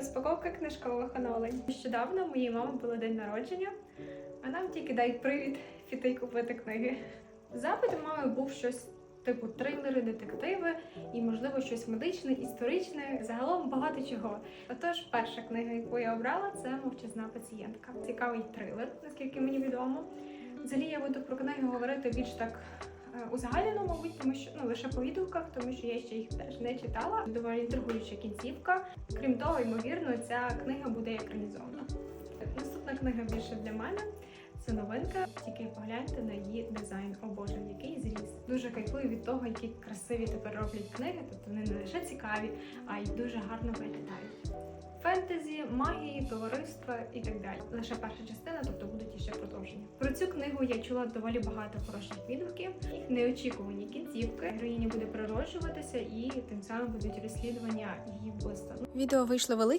розпаковка книжкових оновлень. Нещодавно у моєї мами було день народження, а нам тільки дають привід піти купити книги. Запит у мами був щось типу трилери, детективи і, можливо, щось медичне, історичне, загалом багато чого. Отож, перша книга, яку я обрала, це мовчазна пацієнтка. Цікавий трилер, наскільки мені відомо. Взагалі я буду про книги говорити більш так узагальнено, мабуть, тому що ну лише по відгуках, тому що я ще їх теж не читала. Доволі інтригуюча кінцівка. Крім того, ймовірно, ця книга буде екранізована. Наступна книга більше для мене. Це новинка, тільки погляньте на її дизайн. О боже, який зріс. Дуже кайфую від того, які красиві тепер роблять книги. Тобто вони не лише цікаві, а й дуже гарно виглядають. Фентезі, магії, товариства і так далі. Лише перша частина, тобто. Про цю книгу я чула доволі багато хороших відгуків. Неочікувані кінцівки. Героїні буде природжуватися і тим самим будуть розслідування її вбивства. Відео вийшло велике.